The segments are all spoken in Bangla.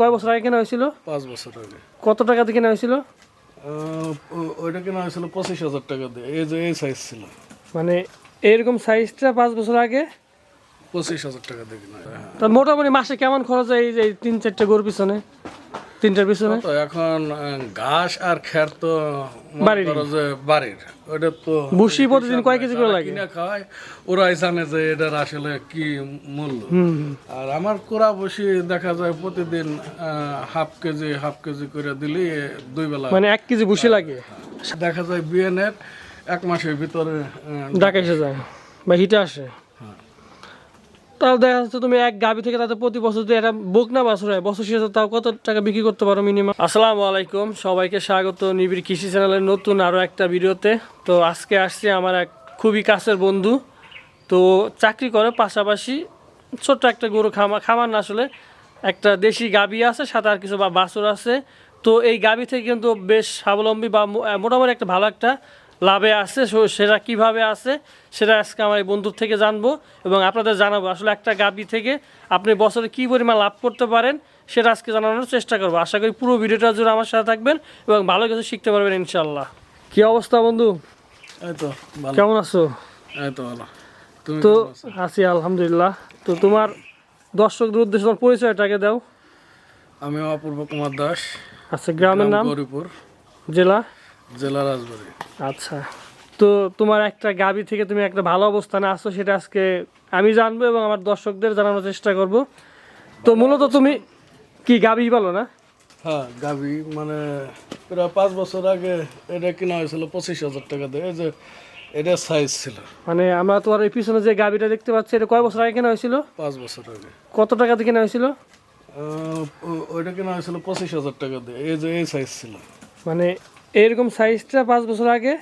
কয় বছর আগে কেনা হয়েছিল? পাঁচ বছর আগে। কত টাকা দিয়ে কেনা হয়েছিল? ওইটা কেনা হয়েছিল পঁচিশ হাজার টাকা দিয়ে। এই যে এই সাইজ ছিল। মানে এরকম সাইজটা পাঁচ বছর আগে? পঁচিশ হাজার টাকা দিয়ে কিনা তা মোটামুটি মাসে কেমন খরচ হয় এই যে তিন চারটে গরুর পিছনে? তিনটার পিছনে? তো এখন ঘাস আর খ্যার তো যে বাড়ির। ওটা তো ভুসি প্রতিদিন কয় কেজি করে লাগে? কিনে খাওয়ায় ওরাই জানে যে এটার আসলে কি মূল্য। আর আমার কোরা বসি দেখা যায় প্রতিদিন হাফ কেজি হাফ কেজি করে দিলি দুই বেলা মানে এক কেজি ভুসি লাগে? দেখা যায় বিএনের এক মাসের ভিতরে ঢাকা এসে যায় বা হিটে আসে। তাহলে দেখা যাচ্ছে তুমি এক গাবি থেকে তাতে প্রতি বছর যদি একটা বুক না বছর হয়, বছর শেষে তাও কত টাকা বিক্রি করতে পারো মিনিমাম আসসালামু আলাইকুম, সবাইকে স্বাগত নিবিড় কৃষি চ্যানেলের নতুন আরও একটা ভিডিওতে। তো আজকে আসছে আমার এক খুবই কাছের বন্ধু, তো চাকরি করে পাশাপাশি ছোট্ট একটা গরু খামা, খামার না আসলে, একটা দেশি গাবি আছে, সাথে আর কিছু বা বাছুর আছে। তো এই গাবি থেকে কিন্তু বেশ স্বাবলম্বী বা মোটামুটি একটা ভালো একটা লাভে আছে সেটা কীভাবে আছে সেটা আজকে আমার এই বন্ধুর থেকে জানব এবং আপনাদের জানাব আসলে একটা গাবি থেকে আপনি বছরে কী পরিমাণ লাভ করতে পারেন সেটা আজকে জানানোর চেষ্টা করব। আশা করি পুরো ভিডিওটা জুড়ে আমার সাথে থাকবেন এবং ভালো কিছু শিখতে পারবেন ইনশাল্লাহ কি অবস্থা বন্ধু? তো কেমন আছো? তো ভালো। তো আছি? আলহামদুলিল্লাহ। তো তোমার দর্শকদের উদ্দেশ্যে তোমার পরিচয়টাকে দাও। আমি অপূর্ব কুমার দাস। আচ্ছা গ্রামের নাম? গরিপুর। জেলা? জেলা রাজবাড়ি। আচ্ছা। তো তোমার একটা গাবি থেকে তুমি একটা ভালো অবস্থানে আসছো সেটা আজকে আমি জানব এবং আমার দর্শকদের জানানোর চেষ্টা করব। তো মূলত তুমি কি গাবি বলো না? হ্যাঁ গাভি মানে প্রায় পাঁচ বছর আগে এটা কেনা হয়েছিল পঁচিশ হাজার টাকা দিয়ে এই যে এটা সাইজ ছিল। মানে আমরা তোমার এই পিছনে যে গাবিটা দেখতে পাচ্ছি এটা কয় বছর আগে কেনা হয়েছিল? পাঁচ বছর আগে। কত টাকা দিয়ে কেনা হয়েছিল? ওইটা কেনা হয়েছিল পঁচিশ হাজার টাকা দিয়ে এই যে এই সাইজ ছিল। মানে এরকম সাইজটা পাঁচ বছর আগে?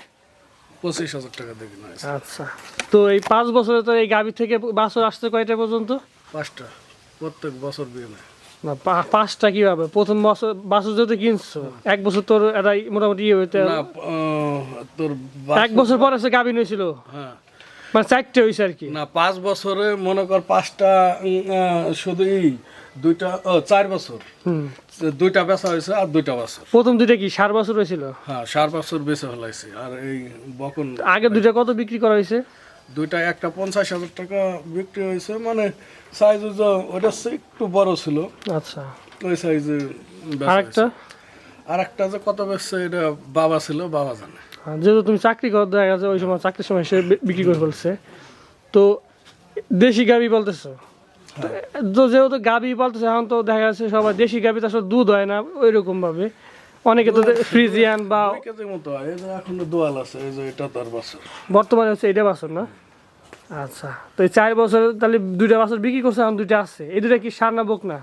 পঁচিশ হাজার টাকা কিনা আচ্ছা। তো এই পাঁচ বছরে তো এই গাবি থেকে বাছর আসতে কয়টা পর্যন্ত? পাঁচটা। প্রত্যেক বছর বিয়ে নেয়। না পাঁচটা কীভাবে? প্রথম বছর বাছর যদি কিনছো এক বছর তোর এটাই মোটামুটি ইয়ে হইতে তোর এক বছর পরে সে গাবিন হয়েছিল হ্যাঁ। মানে চারটে হয়েছে আর কি? না পাঁচ বছরে মনে কর পাঁচটা উম, শুধু ই দুইটা চার বছর। হুম। দুইটা বেচা হয়েছে আর দুইটা বছর। প্রথম দুইটা কি সার বছর হয়েছিল? হ্যাঁ সার বছর বেচে ফেলাইছে। আর এই বকন আগে দুইটা কত বিক্রি করা হয়েছে? দুইটা একটা পঞ্চাশ হাজার টাকা বিক্রি হয়েছে। মানে সাইজ ওটা একটু বড় ছিল। আচ্ছা। ওই সাইজে আরেকটা? আর একটা যে কত বেচছে এটা বাবা ছিল বাবা জানে। যেহেতু তুমি চাকরি কর দেখা গেছে ওই সময় চাকরির সময় সে বিক্রি করে ফেলছে। তো দেশি গাবি বলতেছো? তো যেহেতু গাবি বলতেছে এখন তো দেখা যাচ্ছে সবাই দেশি গাবি তো আসলে দুধ হয় না ওই রকম ভাবে। অনেকে তো ফ্রিজিয়ান বা মতো হয় এই দোয়াল আছে এই যে এটা তার বছর। বর্তমানে হচ্ছে এইটা বাছর না? আচ্ছা তো এই চার বছর তাহলে দুইটা বাছর বিক্রি করছে এখন দুইটা আছে। এই দুইটা কি সার না বোক না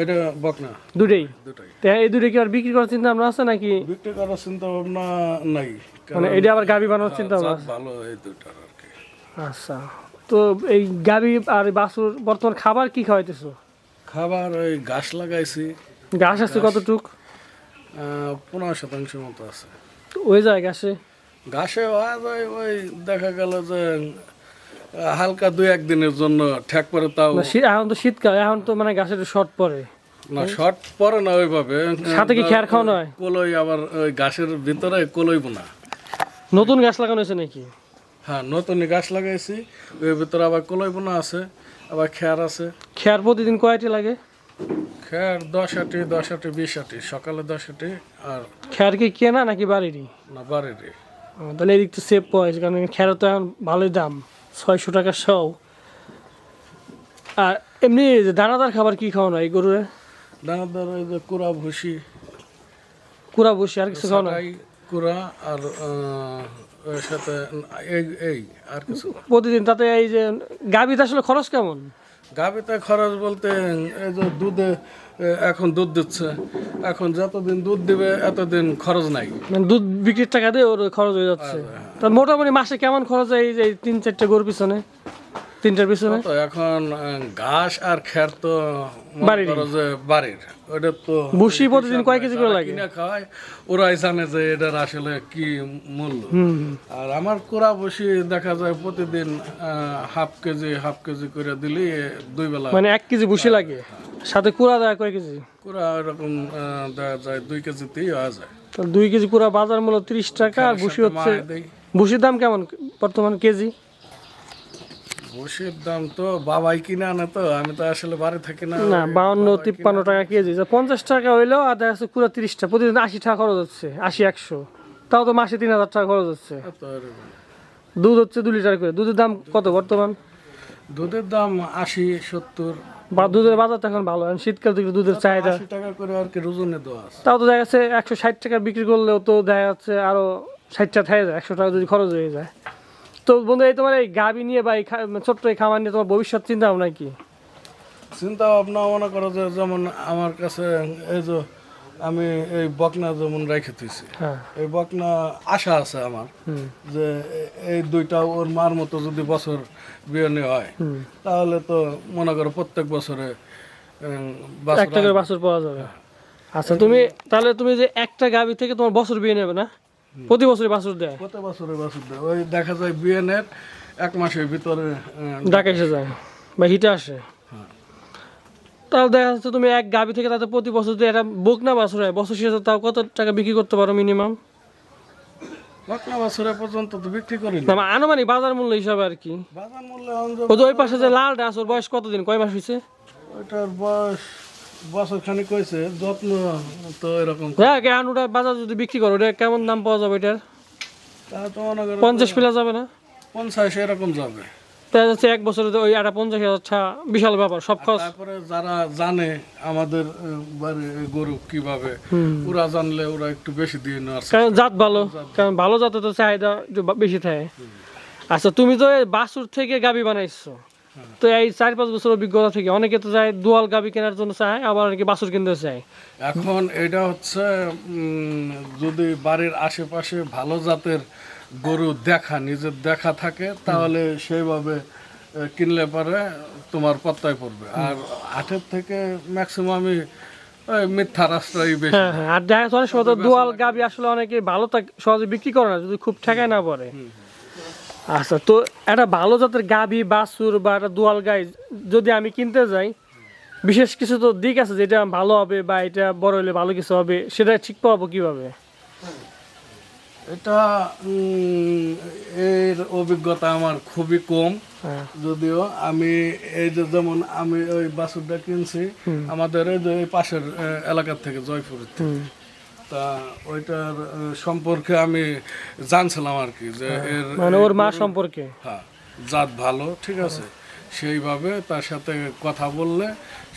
এটা বকনা। দুটোই দুটাই তো এই দুটো কি আর বিক্রি করার চিন্তা ভাবনা আছে নাকি? বিক্রি করার চিন্তা ভাবনা নাই মানে এটা আবার গাবি বানানোর চিন্তা ভাবনা ভালো এই দুটার আর কি। আচ্ছা। তো এই গাবি আর বাছুর বর্তমান খাবার কি খাওয়াইতেছো? খাবার ওই ঘাস লাগাইছি। ঘাস আছে কতটুক? পনেরো শতাংশ মতো আছে। ওই যায় ঘাসে? ঘাসে যায় ওই দেখা গেল যে হালকা দুই একদিনের জন্য ঠেক পরে তাও শীত- এখন তো শীতকাল এখন তো মানে ঘাসের শর্ট পড়ে না শর্ট পরে না ওইভাবে। সাথে কি খেয়ার খাওয়ানো হয়? কলই আবার ওই ঘাসের ভিতরে কলই বোনা নতুন গাছ লাগানো হয়েছে নাকি? হ্যাঁ নতুন গাছ লাগাইছি ওই ভিতরে আবার কলই বোনা আছে আবার খেয়ার আছে। খেয়ার প্রতিদিন কয়টি লাগে? খেয়ার দশ আটি দশ আটি বিশ আটি সকালে দশ আটি আর খেয়ার কি কেনা নাকি বাড়িরই? না বাড়ির ও, তাহলে এদিক তো সেভ পাওয়া কারণ খেয়ার তো এখন ভালোই দাম ছয়শো টাকা সহ। আর এমনি দানাদার খাবার কি খাওয়ানো হয় এই গরুরে? দানাদার ওই যে কুড়া ভুসি। কুড়া বসি আর কিছু খাওয়ানো হয়? কুড়া আর সাথে এই এই আর কিছু প্রতিদিন তাতে এই যে গাবিতে আসলে খরচ কেমন? গাভিতে খরচ বলতে এই যে দুধে এখন দুধ দিচ্ছে। এখন যতদিন দুধ দিবে এতদিন খরচ নাই। মানে দুধ বিক্রির টাকা দিয়ে ওর খরচ হয়ে যাচ্ছে। তার মোটামুটি মাসে কেমন খরচ হয় এই যে তিন চারটে গরুর পিছনে? তিনটার পিছনে? তো এখন ঘাস আর খ্যার তো যে বাড়ির। ওটা তো ভুসি প্রতিদিন কয় কেজি করে লাগে? কিনে খাওয়ায় ওরাই জানে যে এটার আসলে কি মূল্য। আর আমার কোরা বসি দেখা যায় প্রতিদিন হাফ কেজি হাফ কেজি করে দিলি দুই বেলা। মানে এক কেজি ভুসি লাগে? সাথে কুড়া দেয় কয় কেজি? পুরা এরকম দেওয়া যায় দুই কেজিতেই হওয়া যায়। তো দুই কেজি কুড়া বাজার মূল্য তিরিশ টাকা আর ভুসি হচ্ছে ভুসির দাম কেমন? বর্তমান কেজি? ভুসির দাম তো বাবাই কিনে আনে তো আমি তো আসলে বাড়ি থাকি না। না বাউন্ন তিপ্পান্ন টাকা কেজি। পঞ্চাশ টাকা হইলেও আর দেখা যাচ্ছে কুড়া তিরিশটা প্রতিদিন আশি টাকা খরচ হচ্ছে আশি একশো। তাও তো মাসে তিন হাজার টাকা খরচ হচ্ছে। দুধ হচ্ছে দু লিটার করে। দুধের দাম কত বর্তমান? দুধের দাম আশি সত্তর। বা দুধের বাজার তো এখন ভালো। এখন শীতকাল থেকে দুধের চাহিদা। টাকা করে আর কি রোজনে দেওয়া আছে। তাও তো দেখা যাচ্ছে একশো ষাট টাকা বিক্রি করলেও তো দেখা যাচ্ছে আরও ষাটটা থেকে যায় একশো টাকা যদি খরচ হয়ে যায়। তো বন্ধু এই তোমার এই গাবি নিয়ে বা এই ছোট্ট এই খামার নিয়ে তোমার ভবিষ্যৎ চিন্তা ভাবনা কি? চিন্তা ভাবনা মনে করো যে যেমন আমার কাছে এই যে আমি এই বকনা যেমন রেখে দিয়েছি হ্যাঁ। এই বকনা আশা আছে আমার যে এই দুইটা ওর মার মতো যদি বছর বিয়ে হয় তাহলে তো মনে করো প্রত্যেক বছরে একটা করে বাছুর পাওয়া যাবে। আচ্ছা তুমি তাহলে তুমি যে একটা গাবি থেকে তোমার বছর বিয়ে নেবে না? প্রতি বছরই বাছুর দেয়? কত বছরে বাছুর দেয়। ওই দেখা যায় বিয়েনের এক মাসের ভিতরে ঢাকা এসে যায় বা হিটে আসে। হ্যাঁ। তাহলে দেখা যাচ্ছে তুমি এক গাবি থেকে তাতে প্রতি বছর একটা বুক না বাছুর হয় বছর শেষে তাও কত টাকা বিক্রি করতে পারো মিনিমাম বকনা বছরে পর্যন্ত তো বিক্রি করি না। মানে আনুমানিক বাজার মূল্য হিসাবে আর কি। বাজার মূল্য ওই পাশে যে লালটা আছে ওর বয়স কতদিন? কয় মাস হয়েছে ওইটার বয়স বছর খানিক হয়েছে যত্ন তো এরকম দেখ এই আনুটা বাজার যদি বিক্রি করো ওটা কেমন দাম পাওয়া যাবে এটার? তা তো মনে করো পঞ্চাশ পিলা যাবে না? পঞ্চাশ এরকম যাবে। দেখা যাচ্ছে এক বছরে তো ওই একটা পঞ্চাশ হাজার ছা বিশাল ব্যাপার সব খরচ। তারপরে যারা জানে আমাদের গরু কীভাবে। ওরা জানলে ওরা একটু বেশি দিয়ে নেওয়ার কারণ জাত ভালো কারণ ভালো জাতে তো চাহিদা একটু বেশি থাকে। আচ্ছা তুমি তো বাছুর থেকে গাবি বানাইছো। তো এই চার পাঁচ বছর অভিজ্ঞতা থেকে অনেকে তো চায় দুয়াল গাবি কেনার জন্য চায় আবার অনেকে বাছুর কিনতে চায়। এখন এটা হচ্ছে যদি বাড়ির আশেপাশে ভালো জাতের গরু দেখা নিজের দেখা থাকে তাহলে সেইভাবে কিনলে পারে তোমার পত্তায় পড়বে। আর আটের থেকে ম্যাক্সিমামই মিথ্যা রাস্তাই বেশি হ্যাঁ হ্যাঁ আর দেখা যাচ্ছে অনেক সময় তো দুয়াল গাবি আসলে অনেকে ভালো থাকে সহজে বিক্রি করে না যদি খুব ঠেকায় না পড়ে। আচ্ছা তো একটা ভালো জাতের গাবি বাছুর বা একটা দুয়াল গাই যদি আমি কিনতে যাই বিশেষ কিছু তো দিক আছে যেটা ভালো হবে বা এটা বড় হলে ভালো কিছু হবে সেটা ঠিক পাবো কীভাবে? এটা এর অভিজ্ঞতা আমার খুবই কম। হ্যাঁ। যদিও আমি এই যে যেমন আমি ওই বাছুরটা কিনছি আমাদের এই যে পাশের এলাকার থেকে জয়পুর তা ওইটার সম্পর্কে আমি জানছিলাম আর কি যে এর মানে ওর মা সম্পর্কে? হ্যাঁ জাত ভালো ঠিক আছে? সেইভাবে তার সাথে কথা বললে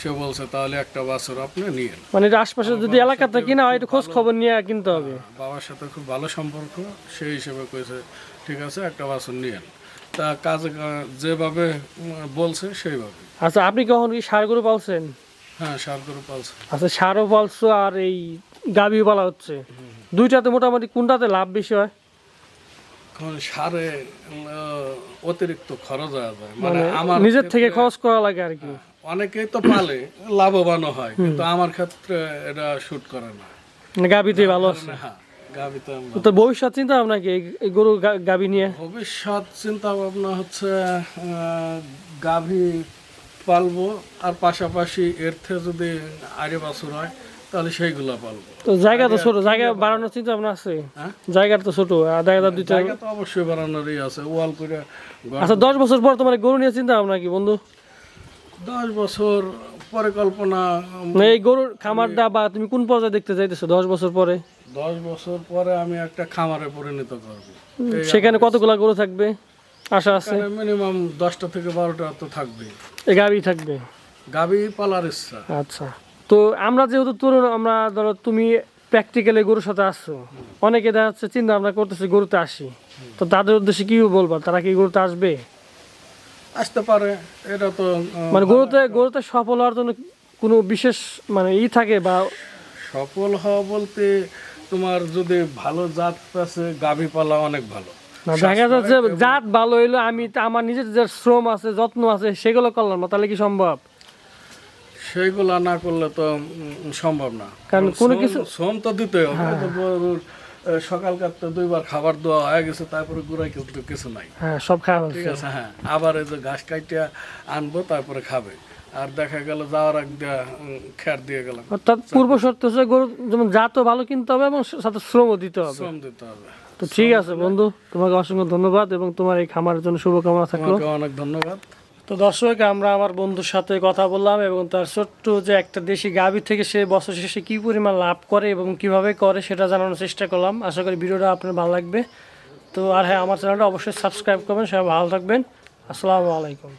সে বলছে তাহলে একটা বাছুর আপনি নিয়েন মানে আশপাশে যদি এলাকাতে কিনা হয় একটু খোঁজ খবর নিয়ে কিনতে হবে। বাবার সাথে খুব ভালো সম্পর্ক সেই হিসেবে কয়েছে ঠিক আছে একটা বাছুর নিয়েন তা কাজে যেভাবে বলছে সেইভাবে। আচ্ছা আপনি কখন কি সার গরু পালছেন? হ্যাঁ সার করে পালছে আচ্ছা সারও পালছো আর এই গাভীও পালা হচ্ছে। দুইটাতে মোটামুটি কোনটাতে লাভ বেশি হয়? এখন সারে অতিরিক্ত খরচ হয়ে যায়। মানে মানে আমার নিজের থেকে খরচ করা লাগে আর কি। অনেকেই তো পালে লাভবান হয় কিন্তু আমার ক্ষেত্রে এটা শুট করে না। মানে গাভীতে ভালো আছে। হ্যাঁ তো ভবিষ্যৎ চিন্তা ভাবনা কি? এই- গরু গা- গাভী নিয়ে? ভবিষ্যৎ চিন্তা ভাবনা হচ্ছে গাভী পালবো আর পাশাপাশি এর থেকে যদি আরে বাছুর হয় তাহলে সেইগুলো পালবো। তো জায়গা তো ছোট জায়গা বাড়ানোর চিন্তা ভাবনা আছে? হ্যাঁ? জায়গা তো ছোট দেখা যায় দুইটা জায়গা তো অবশ্যই বাড়ানোরই আছে ওয়াল করে আচ্ছা দশ বছর পর তোমার গরু নিয়ে চিন্তা ভাবনা কি বন্ধু? দশ বছর পরিকল্পনা এই গরুর খামারটা বা তুমি কোন পর্যায়ে দেখতে চাইতেছো দশ বছর পরে? দশ বছর পরে আমি একটা খামারে পরিণত করব। সেখানে কতগুলা গরু থাকবে? আশা আছে? মিনিমাম দশটা থেকে বারোটা তো থাকবেই এই গাভী থাকবে? গাভী পালার ইচ্ছা। আচ্ছা। তো আমরা যেহেতু তরুণ আমরা ধরো তুমি প্র্যাকটিক্যালি গরুর সাথে আসছো। অনেকে দেখা যাচ্ছে চিন্তা ভাবনা করতেছে গরুতে আসি। তো তাদের উদ্দেশ্যে কি বলবা? তারা কি গরুতে আসবে? আসতে পারে। এটা তো মানে গরুতে গরুতে সফল হওয়ার জন্য কোনো বিশেষ মানে ই থাকে বা সফল হওয়া বলতে তোমার যদি ভালো জাত আছে গাভী পালা অনেক ভালো। দেখা যাচ্ছে জাত ভালো হইল আমি আমার নিজের যে শ্রম আছে যত্ন আছে সেগুলো করলাম না তাহলে কি সম্ভব? সেইগুলা না করলে তো সম্ভব না। কারণ কোনো কিছু- শ্রম তো দিতে হবে। সকালকার তো দুইবার খাবার দেওয়া হয়ে গেছে তারপরে গুড়াই কিন্তু কিছু নাই। হ্যাঁ সব খাওয়া ঠিক আছে হ্যাঁ। আবার এই যে ঘাস কাটিয়া আনব তারপরে খাবে। আর দেখা গেল যাওয়ার আগ দিয়া খ্যার দিয়ে গেলাম। অর্থাৎ পূর্ব শর্ত হচ্ছে গরু যেমন জাতও ভালো কিনতে হবে এবং সাথে শ্রমও দিতে হবে। শ্রম দিতে হবে। তো ঠিক আছে বন্ধু তোমাকে অসংখ্য ধন্যবাদ এবং তোমার এই খামারের জন্য শুভকামনা থাকল। অনেক ধন্যবাদ। তো দর্শক আমরা আমার বন্ধুর সাথে কথা বললাম এবং তার ছোট্ট যে একটা দেশি গাভী থেকে সে বছর শেষে কী পরিমাণ লাভ করে এবং কীভাবে করে সেটা জানানোর চেষ্টা করলাম। আশা করি ভিডিওটা আপনার ভালো লাগবে। তো আর হ্যাঁ আমার চ্যানেলটা অবশ্যই সাবস্ক্রাইব করবেন সবাই ভালো থাকবেন। আসসালামু আলাইকুম।